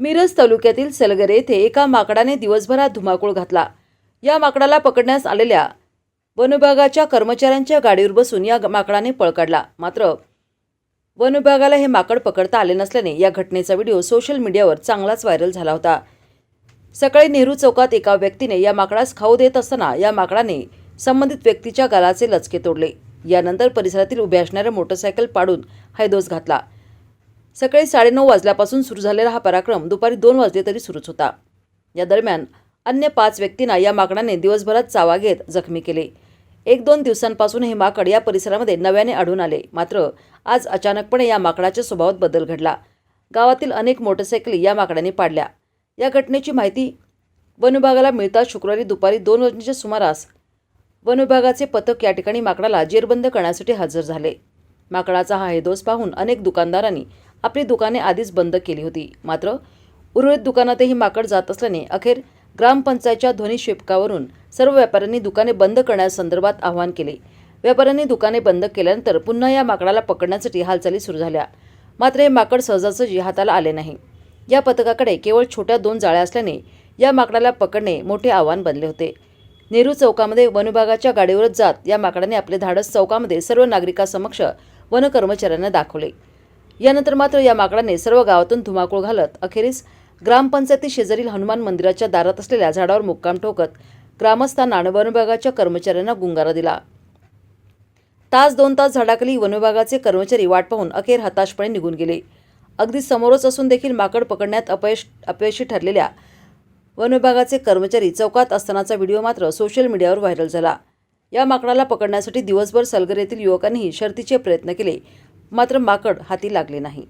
मिरज तालुक्यातील सलगर येथे एका माकडाने दिवसभरात धुमाकूळ घातला. या माकडाला पकडण्यास आलेल्या वनविभागाच्या कर्मचाऱ्यांच्या गाडीवर बसून या माकडाने पळ काढला. मात्र वनविभागाला हे माकड पकडता आले नसल्याने या घटनेचा व्हिडिओ सोशल मीडियावर चांगलाच व्हायरल झाला होता. सकाळी नेहरू चौकात एका व्यक्तीने या माकडास खाऊ देत असताना या माकडाने संबंधित व्यक्तीच्या गालाचे लचके तोडले. यानंतर परिसरातील उभे असणाऱ्या मोटरसायकल पाडून हैदोस घातला. सकाळी साडेनऊ वाजल्यापासून सुरू झालेला हा पराक्रम दुपारी दोन वाजले तरी सुरूच होता. या दरम्यान अन्य पाच व्यक्तींना या माकडाने दिवसभरात चावा घेत जखमी केले. एक दोन दिवसांपासून हे माकड या परिसरामध्ये नव्याने आढळून आले. मात्र आज अचानकपणे या माकडाच्या स्वभावात बदल घडला. गावातील अनेक मोटरसायकली या माकडाने पाडल्या. या घटनेची माहिती वनविभागाला मिळताच शुक्रवारी दुपारी दोन वाजण्याच्या सुमारास वनविभागाचे पथक या ठिकाणी माकडाला जेरबंद करण्यासाठी हजर झाले. माकडाचा हा हेदोस पाहून अनेक दुकानदारांनी आपली दुकाने आधीच बंद केली होती. मात्र उर्वरित दुकानातही माकड जात असल्याने अखेर ग्रामपंचायतच्या ध्वनी क्षेपकावरून सर्व व्यापाऱ्यांनी दुकाने बंद करण्यासंदर्भात आवाहन केले. व्यापाऱ्यांनी दुकाने बंद केल्यानंतर पुन्हा या माकडाला पकडण्यासाठी हालचाली सुरू झाल्या. मात्र हे माकड सहजासहजी हाताला आले नाही. या पथकाकडे केवळ छोट्या दोन जाळ्या असल्याने या माकडाला पकडणे मोठे आव्हान बनले होते. नेहरू चौकामध्ये वनविभागाच्या गाडीवरच जात या माकडाने आपले धाडस चौकामध्ये सर्व नागरिकांसमक्ष वन कर्मचाऱ्यांना दाखवले. यानंतर मात्र या माकडाने सर्व गावातून धुमाकूळ घालत अखेरीस ग्रामपंचायती शेजारील हनुमान मंदिराच्या दारात असलेल्या झाडावर मुक्काम ठोकत ग्रामस्थांना वनविभागाच्या कर्मचाऱ्यांना गुंगारा दिला. तास दोन तास झाडाखाली वनविभागाचे कर्मचारी वाट पाहून अखेर हताशपणे निघून गेले. अगदी समोरच असून देखील माकड पकडण्यात अपयश अपयशी ठरलेल्या वनविभागाचे कर्मचारी चौकात असतानाचा व्हिडिओ मात्र सोशल मीडियावर व्हायरल झाला. या माकडाला पकडण्यासाठी दिवसभर सलगर येथील युवकांनीही शर्तीचे प्रयत्न केले. मात्र माकड हाती लागले नाही.